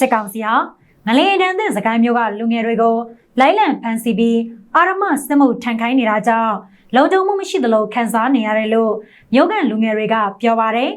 စစ်ကောင်စီဟာငလင်တန်းတဲ့စကိုင်းမျိုးကလူငယ်တွေကိုလိုက်လံဖမ်းဆီးပြီးအာရမစစ်မှုထန်ခိုင်းနေတာကြောင့်လုံခြုံမှုမရှိသလိုခံစားနေရတယ်လို့မြို့ကန်လူငယ်တွေကပြောပါတယ်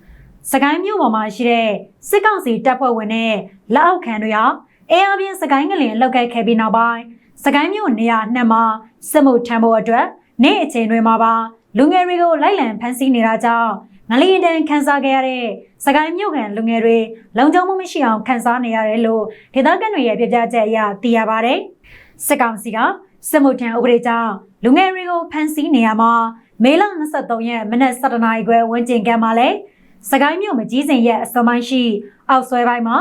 ။စကိုင်းမြို့ပေါ်မှာရှိတဲ့စစ်ကောင်စီတပ်ဖွဲ့ဝင်နဲ့လက်အောက်ခံတွေဟာအေးအပြင်းစကိုင်းငလင်လောက်ကခဲ့ပြီးနောက်ပိုင်းစကိုင်းမြို့နေရာနှစ်မှာစစ်မှုထမ်းဖို့အတွက်နေ့အချိန်တွေမှာပါလူငယ်တွေကိုလိုက်လံဖမ်းဆီးနေတာကြောင့် ငလျင်တန်ခန်းစားခဲ့ရတဲ့စကိုင်းမြို့ကန်လူငယ်တွေလုံခြုံမှုမရှိအောင်ခန်းစားနေရတယ်လို့ဒေသခံတွေရဲ့ပြပြချက်အရသိရပါတယ်။စစ်ကောင်စီကစစ်မှုထမ်းဥပဒေကြောင့်လူငယ်တွေကိုဖမ်းဆီးနေရမှာမေလ23ရက်မနက်7:00နာရီခွဲဝန်းကျင်ကမှလည်းစကိုင်းမြို့မကြီးစင်ရဲ့အစောပိုင်းရှိအောက်ဆွဲပိုင်းမှာ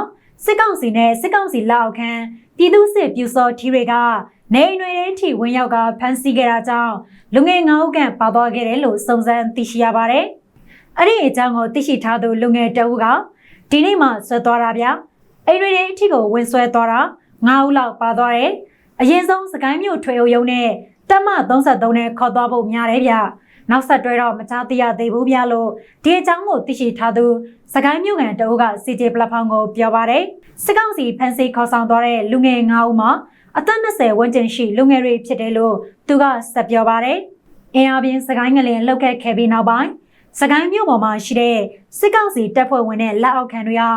စစ်ကောင်စီနဲ့စစ်ကောင်စီလက်အောက်ခံပြည်သူစစ်ပြူစောထီတွေကနေအိမ်တွေထဲထိဝင်ရောက်ကဖမ်းဆီးခဲ့တာကြောင့်လူငယ်9ဦးခန့်ပါသွားခဲ့တယ်လို့စုံစမ်းသိရှိရပါတယ်။ အဲ့ဒီအကြောင်းကိုသိရှိထားသူလူငယ်တအုပ်ကဒီနေ့မှဆွဲသွားတာဗျ။အိမ်တွေထဲအထိကိုဝင်ဆွဲသွားတာ9ဦးလောက်ပါသွားတယ်။အရင်ဆုံးစကိုင်းမြို့ထွေအုပ်ရုံးနဲ့တက်မ33နဲ့ခေါ်သွားဖို့များတယ်ဗျ။နောက်ဆက်တွဲတော့မချသိရသေးဘူးဗျလို့ဒီအကြောင်းကိုသိရှိထားသူစကိုင်းမြို့ကန်တအုပ်က CJ platform ကိုပြောပါတယ်။စစ်ကောင်စီဖန်စီခေါ်ဆောင်သွားတဲ့လူငယ်9ဦးမှာအသက်20ဝန်းကျင်ရှိလူငယ်တွေဖြစ်တယ်လို့သူကဆက်ပြောပါတယ်။အင်အားပြင်းစကိုင်းငလင်လောက်ခဲ့ခဲ့ပြီးနောက်ပိုင်း စကိုင်းမြို့ပေါ်မှာရှိတဲ့စစ်ကောင်စီတပ်ဖွဲ့ဝင်တဲ့လက်အောက်ခံတွေဟာ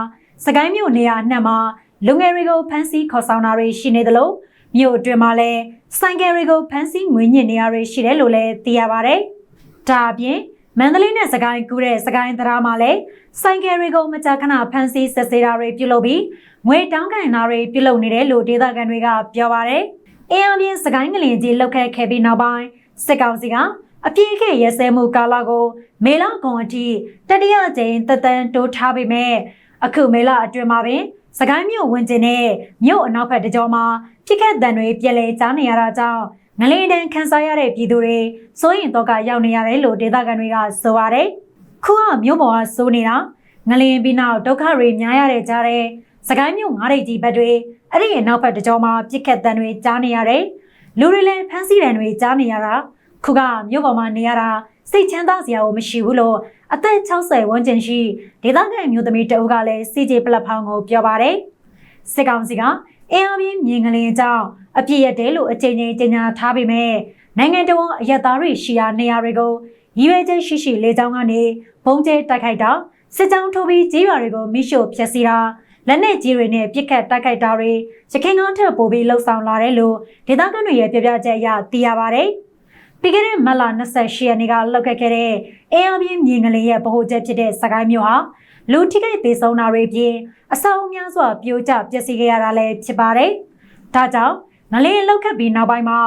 စကိုင်းမြို့နေရာအနှံ့မှာလူငယ်တွေကိုဖမ်းဆီးခေါ်ဆောင်တာတွေရှိနေသလိုမြို့အတွင်းမှာလည်းဆိုင်ကယ်တွေကိုဖမ်းဆီးငွေညစ်နေရတွေရှိတယ်လို့လည်းသိရပါတယ်။ဒါအပြင်မန္တလေးနဲ့စကိုင်းကူးတဲ့စကိုင်းသရာမှာလည်းဆိုင်ကယ်တွေကိုမကြာခဏဖမ်းဆီးစစ်ဆေးတာတွေပြုလုပ်ပြီးငွေတောင်းခံတာတွေပြုလုပ်နေတယ်လို့ဒေသခံတွေကပြောပါတယ်။အင်းအပြင်းစကိုင်းငလင်ကြီးလောက်ခဲ့ခဲ့ပြီးနောက်ပိုင်းစစ်ကောင်စီက အပြည့်အခဲ့ရဲစဲမှုကာလကို မေလကွန်အထိတတိယကြိမ်တသန်းတိုးထားပေမဲ့အခုမေလအတွင်းမှာပင်စကိုင်းမြို့ဝင်ကျင်တဲ့မြို့အနောက်ဘက်တကြောမှာပြစ်ခတ်တံတွေပြည်လဲကြားနေရတာကြောင့်ငလင်တန်ခန်းစားရတဲ့ပြည်သူတွေစိုးရင်တော့ကရောက်နေရတယ်လို့ဒေသခံတွေကဆိုပါတယ်။ခုကမြို့ပေါ်ကစိုးနေတာငလင်ပြီးနောက်ဒုက္ခတွေများရတဲ့ကြားတဲ့စကိုင်းမြို့ငါးရိတ်ကြီးဘက်တွေအဲ့ဒီရဲ့နောက်ဘက်တကြောမှာပြစ်ခတ်တံတွေကြားနေရတယ်။လူတွေလည်းဖမ်းဆီးတယ်တွေကြားနေရတာ ခုကမြို့ပေါ်မှာနေရတာစိတ်ချမ်းသာစရာကိုမရှိဘူးလို့အသက်60ဝန်းကျင်ရှိဒေသခံမျိုးသမီးတအုပ်ကလည်း CJ ပလက်ဖောင်းကိုပြောပါတယ်။စစ်ကောင်စီကအင်အားပြင်းမြင်ကလေးအကြောင်းအပြည့်ရတယ်လို့အကြိမ်ကြိမ်ကြေညာထားပေမဲ့နိုင်ငံတော်အရက်သားတွေရှိရာနေရာတွေကိုရည်ရွယ်ချက်ရှိရှိလေကြောင်းကနေဘုံကျဲတိုက်ခိုက်တာစစ်ကြောင်းထိုးပြီးကြီးရွာတွေကိုမိရှို့ဖျက်ဆီးတာလက်နက်ကြီးတွေနဲ့ပစ်ခတ်တိုက်ခိုက်တာတွေရခိုင်ကောင်းထက်ပိုပြီးလှုပ်ဆောင်လာတယ်လို့ဒေသခံတွေရဲ့ပြပြချက်အရသိရပါတယ်။ ပြီးခဲ့တဲ့မတ်လ28ရက်နေ့ကလှုပ်ခဲ့တဲ့အေးအပြင်းမြင်ကလေးရဲ့ဗဟိုချက်ဖြစ်တဲ့စကိုင်းမြို့ဟာလူထိခိုက်သေးဆုံးတာတွေပြင်အဆောက်အဦများစွာပြိုကျပျက်စီးခဲ့ရတာလည်းဖြစ်ပါတယ်။ဒါကြောင့်ငလေးလှုပ်ခတ်ပြီးနောက်ပိုင်းမှာ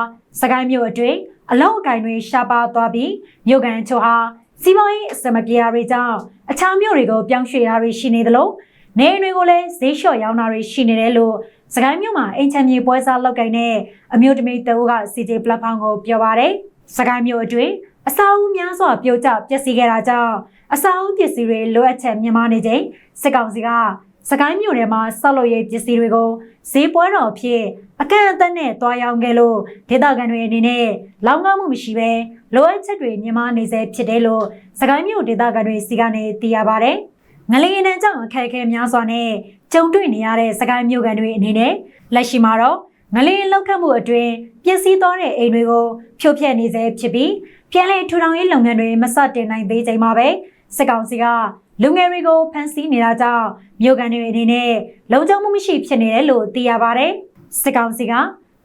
စကိုင်းမြို့အတွင်းအလောက်အကင်တွေရှားပါသွားပြီးမြို့ကန်ချို့ဟာစီးပွားရေးအစမပြေတာတွေကြောင့်အခြားမြို့တွေကိုပြောင်းရွှေ့တာတွေရှိနေသလိုနေအိမ်တွေကိုလည်းဈေးလျှော့ရောင်းတာတွေရှိနေတယ်လို့စကိုင်းမြို့မှာအိမ်ချမ်းမြေပွဲစားလောက်ကင်တဲ့အမျိုးသမီးတဦးက CJ platform ကိုပြောပါတယ်။ စကိုင်းမြို့အတွင်းအစာအုပ်များစွာပြိုကျပျက်စီးခဲ့တာကြောင့်အစာအုပ်ပစ္စည်းတွေလိုအပ်ချက်မြင့်မားနေချိန်စစ်ကောင်စီကစကိုင်းမြို့ထဲမှာဆောက်လုပ်ရေးပစ္စည်းတွေကိုဈေးပွဲတော်ဖြစ်အကန့်အသတ်နဲ့တွားရောင်းခဲ့လို့ဒေသခံတွေအနေနဲ့လောင်ငန်းမှုမရှိဘဲလိုအပ်ချက်တွေမြင့်မားနေစေဖြစ်တယ်လို့စကိုင်းမြို့ဒေသခံတွေစီကနေသိရပါဗျ။ငလျင်တန်းကြောင့်အခက်အခဲများစွာနဲ့ကြုံတွေ့နေရတဲ့စကိုင်းမြို့ကန်တွေအနေနဲ့လက်ရှိမှာတော့ ငလျင်လောက်ခတ်မှုအတွင်းပျက်စီးသွားတဲ့အိမ်တွေကိုဖြိုဖျက်နေစေဖြစ်ပြီးပြန်လည်ထူထောင်ရေးလုပ်ငန်းတွေမစတင်နိုင်သေးချိန်မှာပဲစစ်ကောင်စီကလူငယ်တွေကိုဖမ်းဆီးနေတာကြောင့်မြို့ကန်တွေအနေနဲ့လုံခြုံမှုမရှိဖြစ်နေတယ်လို့သိရပါတယ်။စစ်ကောင်စီက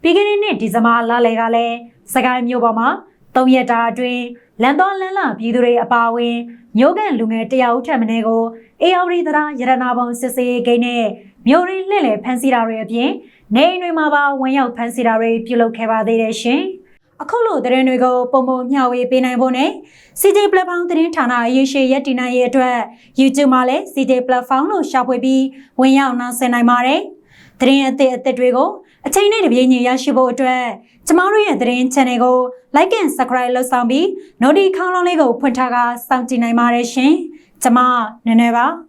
ပြီးခဲ့တဲ့နှစ်ဒီဇင်ဘာလလယ်ကလည်းစကိုင်းမြို့ပေါ်မှာ၃ရက်တာအတွင်းလန်တော်လန်းလာပြည်သူတွေအပါအဝင်မြို့ကန်လူငယ်တရာဦးထက်မင်းကိုအေအော်ရီသရာရတနာပုံစစ်စေးဂိမ်းနဲ့ မြို့ရင်းလှည့်လည်ဖမ်းဆီးတာတွေအပြင်နေအိမ်တွေမှာပါဝင်ရောက်ဖမ်းဆီးတာတွေပြုလုပ်ခဲ့ပါသေးတယ်ရှင်။အခုလိုသတင်းတွေကိုပုံပုံမျှဝေပေးနိုင်ဖို့နဲ့ CJ Platform သတင်းဌာနရေရှည်ရက်တည်နိုင်ရေးအတွက် YouTube မှာလည်း CJ Platform လို့ရှာဖွေပြီးဝင်ရောက်နားဆင်နိုင်ပါတယ်။သတင်းအသစ်အသစ်တွေကိုအချိန်နဲ့တပြေးညီရရှိဖို့အတွက်ကျမတို့ရဲ့သတင်း channel ကို like and subscribe လုပ်ဆောင်ပြီး notification လေးကိုဖွင့်ထားကစောင့်ကြည့်နိုင်ပါတယ်ရှင်။ကျမနည်းနည်းပါ